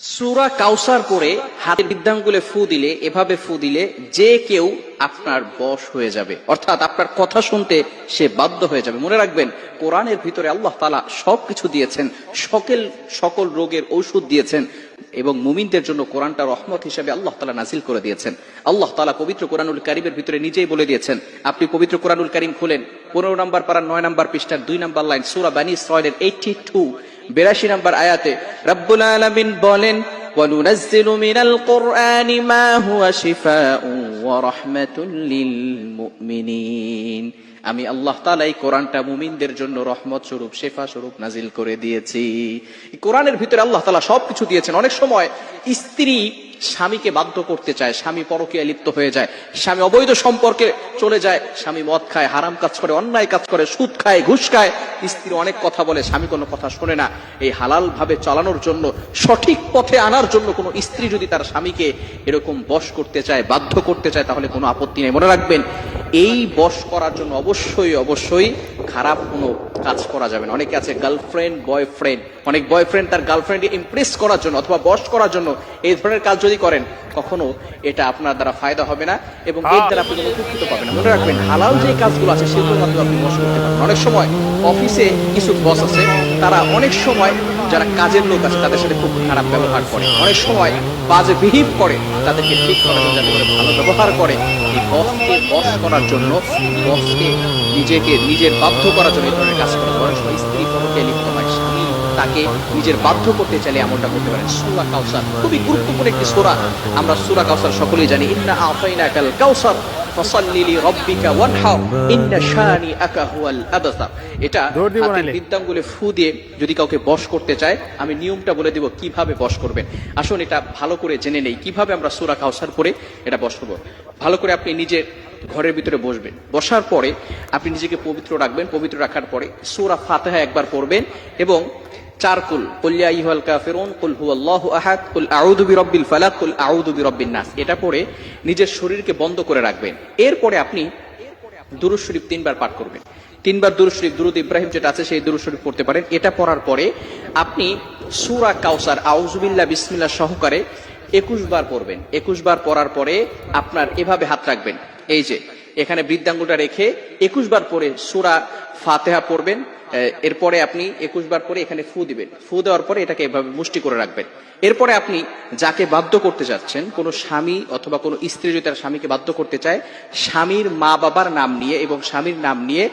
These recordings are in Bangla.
সুরা কাউসার পরে হাতের বিদ্যাঙ্গুলে ফু দিলে, এভাবে ফু দিলে যে কেউ আপনার বশ হয়ে যাবে। অর্থাৎ আপনার কথা শুনতে সে বাধ্য হয়ে যাবে। মনে রাখবেন, কোরআনের ভিতরে আল্লাহ তালা সবকিছু দিয়েছেন, সকল সকল রোগের ঔষধ দিয়েছেন এবং মুমিনদের জন্য কোরআনটা রহমত হিসেবে আল্লাহ তালা নাজিল করে দিয়েছেন। আল্লাহ তালা পবিত্র কোরআনুল কারিমের ভিতরে নিজেই বলে দিয়েছেন, আপনি পবিত্র কোরআনুল কারিম খুলেন, পনেরো নম্বর পাড়ার নয় নম্বর পৃষ্ঠার দুই নম্বর লাইন সুরা বানী ইসরায়েলের এইটি টু বিরাশি নম্বর আয়াতে রব্বুল আলমিন বলেন وننزل من القرآن ما هو شفاء ورحمة للمؤمنين আমি আল্লাহ তালা এই কোরআনটা মুমিনদের জন্য রহমত স্বরূপ, শেফা স্বরূপ নাজিল করে দিয়েছি। কোরআনের ভিতরে আল্লাহ তালা সবকিছু দিয়েছেন। অনেক সময় স্ত্রী স্বামীকে বাধ্য করতে চায়, স্বামী পরকীয়া লিপ্ত হয়ে যায়, স্বামী অবৈধ সম্পর্কে চলে যায়, স্বামী মদ খায়, হারাম কাজ করে, অন্যায় কাজ করে, সুদ খায়, ঘুষ খায়। স্ত্রী অনেক কথা বলে, স্বামী কোনো কথা শোনে না। এই হালাল ভাবে চালানোর জন্য, সঠিক পথে আনার জন্য কোনো স্ত্রী যদি তার স্বামীকে এরকম বশ করতে চায়, বাধ্য করতে চায় তাহলে কোনো আপত্তি নেই। মনে রাখবেন এই বস করার জন্য অবশ্যই অবশ্যই খারাপ কোনো কাজ করা যাবে না। অনেকে আছে গার্লফ্রেন্ড বয়ফ্রেন্ড অনেক বয়ফ্রেন্ড তার গার্লফ্রেন্ডকে ইমপ্রেস করার জন্য অথবা বস করার জন্য এই ধরনের কাজ যদি করেন কখনো এটা আপনার দ্বারা ফায়দা হবে না এবং এর দ্বারা আপনি কোনো উপকৃত পাবেন না। মনে রাখবেন হালাল যে কাজগুলো আছে সেগুলোর মাধ্যমে আপনি বশ করতে পারবেন অনেক সময় অফিসে কিছু বস আছে তারা অনেক সময় যারা কাজের লোক আছে, তাদের সাথে খুব খারাপ ব্যবহার করে। অনেক সময় বাজে বিহিভ করে, তাদেরকে ঠিক করার জন্য যাতে করে ভালো ব্যবহার করে। এই বসকে বস করার জন্য, বসকে নিজেকে, নিজের বাধ্য করার জন্য এই ধরনের কাজ করে। অনেক সময় স্ত্রী পরকে লিপ্ত হয়, স্বামী তাকে নিজের বাধ্য করতে চাইলে এমনটা করতে পারেন। সুরা কাউসার, খুবই গুরুত্বপূর্ণ একটি সুরা। আমরা সুরা কাউসার সকলেই জানি। ইন্না আফাইনা কাল কাউসার ফসল্লি লিরাব্বিকা ওয়ানহার ইন্না শানিআকা হুয়াল আবতার এটা হাতের। ফু দিয়ে যদি কাউকে বশ করতে চায় আমি নিয়মটা বলে দিব কীভাবে বশ করবেন। আসুন এটা ভালো করে জেনে নেই। কীভাবে আমরা সুরা কাউসার পরে এটা বশ করব? ভালো করে আপনি নিজের ঘরের ভিতরে বসবেন। বসার পরে আপনি নিজেকে পবিত্র রাখবেন। পবিত্র রাখার পরে সুরা ফাতেহা একবার পড়বেন এবং চার কুল কুল্লিয়া ইহাল কাফিরুন, কুল হুয়াল্লাহু আহাদ, কুল আউযু বিরাব্বিল ফালাক, কুল আউযু বিরাব্বিন নাস। এটা পড়ে নিজের শরীরকে বন্ধ করে রাখবেন। এরপরে আপনি দুরুদ শরীফ তিনবার পাঠ করবেন। তিনবার দুরুদ শরীফ, দুরুদ ইব্রাহিম যেটা আছে সেই দুরুদ শরীফ পড়তে পারেন। এটা পড়ার পরে আপনি সূরা কাউসার আউযুবিল্লাহ বিসমিল্লাহ সহকারে একুশ বার পড়বেন। একুশ বার পড়ার পরে আপনার এভাবে হাত রাখবেন। এই যে এখানে বৃদ্ধাঙ্গুলটা রেখে একুশ বার পরে সুরা ফাতেহা পড়বেন এরপরে আপনি একুশ বার পরে এখানে ফু দিবেন। ফু দেওয়ার পরে এটাকে এভাবে মুষ্টি করে রাখবেন। এরপরে আপনি যাকে বাধ্য করতে যাচ্ছেন, কোনো স্বামী অথবা কোনো স্ত্রী যদি তার স্বামীকে বাধ্য করতে চায়, স্বামীর মা বাবার নাম নিয়ে এবং স্বামীর নাম নিয়ে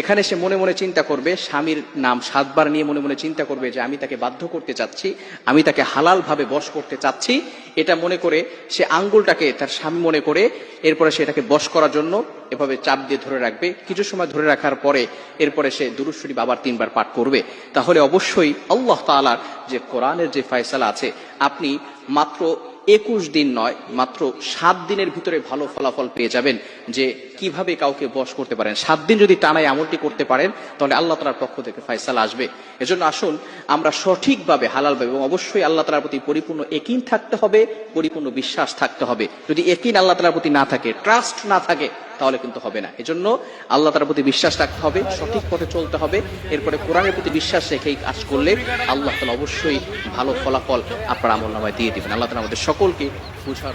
এখানে সে মনে মনে চিন্তা করবে, স্বামীর নাম সাতবার নিয়ে মনে মনে চিন্তা করবে যে আমি তাকে বাধ্য করতে চাচ্ছি, আমি তাকে হালাল ভাবে বশ করতে চাচ্ছি। এটা মনে করে সে আঙ্গুলটাকে তার স্বামী মনে করে, এরপরে সে এটাকে বশ করার জন্য এভাবে চাপ দিয়ে ধরে রাখবে। কিছু সময় ধরে রাখার পরে এরপরে সে দুরুশ্বরী বাবার তিনবার পাঠ করবে। তাহলে অবশ্যই আল্লাহ তাআলার যে কোরআনের যে ফয়সালা আছে, আপনি মাত্র একুশ দিন নয়, মাত্র সাত দিনের ভিতরে ভালো ফলাফল পেয়ে যাবেন যে কীভাবে কাউকে বশ করতে পারেন। সাত দিন যদি টানায় আমলটি করতে পারেন, তাহলে আল্লাহ তালার পক্ষ থেকে ফাইসাল আসবে। এজন্য আসুন, আমরা সঠিকভাবে, হালালভাবে এবং অবশ্যই আল্লাহ তালার প্রতি পরিপূর্ণ একিন থাকতে হবে, পরিপূর্ণ বিশ্বাস থাকতে হবে। যদি একিন আল্লাহ তালার প্রতি না থাকে ট্রাস্ট না থাকে তাহলে কিন্তু হবে না। এজন্য আল্লাহ তার প্রতি বিশ্বাস রাখতে হবে, সঠিক পথে চলতে হবে। এরপরে কোরআনের প্রতি বিশ্বাস রেখেই কাজ করলে আল্লাহ তালা অবশ্যই ভালো ফলাফল আপনার আমল নামায় দিয়ে দেবেন। আল্লাহ তালা আমাদের সকলকে বুঝার।